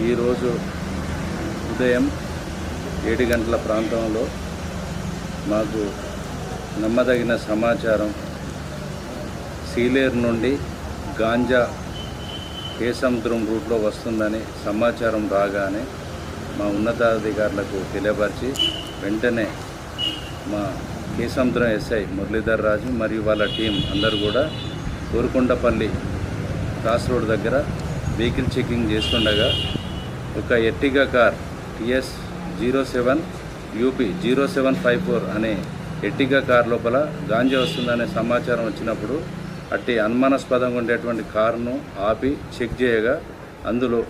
ఈరోజు ఉదయం ఏడు గంటల ప్రాంతంలో మాకు నమ్మదగిన సమాచారం సీలేరు నుండి గాంజా కేసముద్రం రూట్లో వస్తుందని సమాచారం రాగానే మా ఉన్నతాధికారులకు తెలియపరిచి వెంటనే మా కేసముద్రం ఎస్ఐ మురళీధర్ రాజు మరియు వాళ్ళ టీం అందరూ కూడా కోరుకొండపల్లి క్రాస్ రోడ్ దగ్గర వెహికల్ చెకింగ్ చేస్తుండగా ఒక Ertiga car TS zero seven UP zero seven five four అనే ఎర్టిగా కార్ లోపల గాంజా వస్తుందనే సమాచారం వచ్చినప్పుడు అట్టి అనుమానాస్పదంగా ఉండేటువంటి కారును ఆపి చెక్ చేయగా అందులో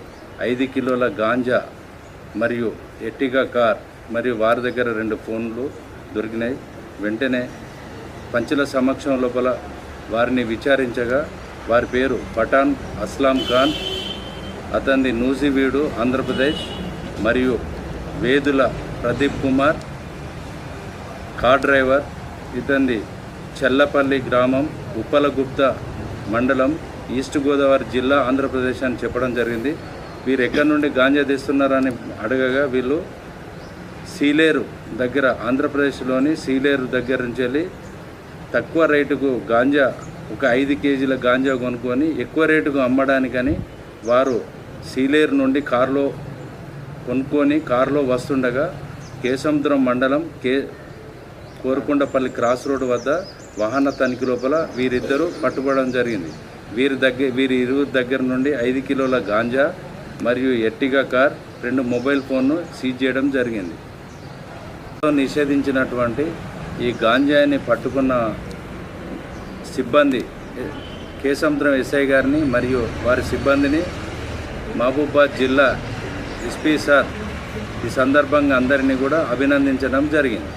ఐదు కిలోల గాంజా మరియు ఎర్టిగా కార్ మరియు వారి దగ్గర రెండు ఫోన్లు దొరికినాయి. వెంటనే పంచుల సమక్షం లోపల వారిని విచారించగా వారి పేరు పఠాన్ అస్లాం ఖాన్ అతన్ని నూజివీడు ఆంధ్రప్రదేశ్ మరియు వేదుల ప్రదీప్ కుమార్ కార్ డ్రైవర్ ఇతంది చెల్లపల్లి గ్రామం ఉప్పలగుప్త మండలం ఈస్ట్ గోదావరి జిల్లా ఆంధ్రప్రదేశ్ అని చెప్పడం జరిగింది. వీరు ఎక్కడి నుండి గాంజా తీస్తున్నారని అడగగా వీళ్ళు సీలేరు దగ్గర ఆంధ్రప్రదేశ్లోని సీలేరు దగ్గర నుంచి వెళ్ళి తక్కువ రేటుకు గాంజా ఒక ఐదు కేజీల గాంజా కొనుక్కొని ఎక్కువ రేటుకు అమ్మడానికని వారు సీలేరు నుండి కారులో కొనుక్కొని కారులో వస్తుండగా కేసముద్రం మండలం కే కోరుకొండపల్లి క్రాస్ రోడ్డు వద్ద వాహన తనిఖీ లోపల వీరిద్దరూ పట్టుబడడం జరిగింది. వీరి దగ్గర వీరి ఇరువురు దగ్గర నుండి ఐదు కిలోల గాంజా మరియు ఎర్టిగా కార్ రెండు మొబైల్ ఫోన్ను సీజ్ చేయడం జరిగింది. నిషేధించినటువంటి ఈ గాంజాని పట్టుకున్న సిబ్బంది కేసముద్రం ఎస్ఐ గారిని మరియు వారి సిబ్బందిని మహబూబాద్ జిల్లా ఎస్పీ సార్ ఈ సందర్భంగా అందరినీ కూడా అభినందించడం జరిగింది.